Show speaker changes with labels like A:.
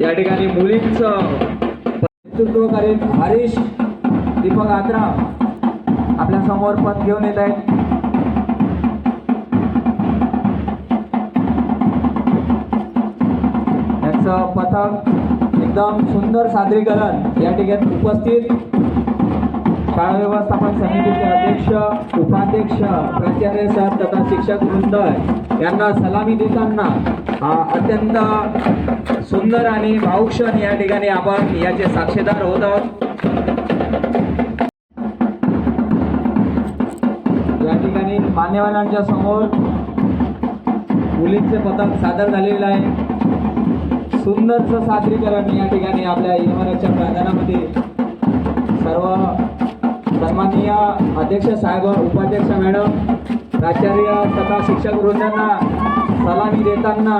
A: या ठिकाणी मुलींचं नेतृत्व करीत हरीश दीपक आत्रा आपल्यासमोर पद घेऊन येत आहेत. याचं पथक एकदम सुंदर सादरीकरण या ठिकाणी उपस्थित शाळा व्यवस्थापन समितीचे अध्यक्ष उपाध्यक्ष प्राचार्य सर तथा शिक्षक वृंद यांना सलामी देताना अत्यंत सुंदर आणि भाऊक क्षण या ठिकाणी आपण याचे साक्षीदार होत आहोत. या ठिकाणी मान्यवरांच्या समोर मुलींचे पथक सादर झालेलं आहे. सुंदरचं सादरीकरण या ठिकाणी आपल्या इमारतच्या प्रांगणामध्ये सन्माननीय अध्यक्ष साहेब उपाध्यक्ष मॅडम प्राचार्य तथा शिक्षक वृंदांना सलामी देताना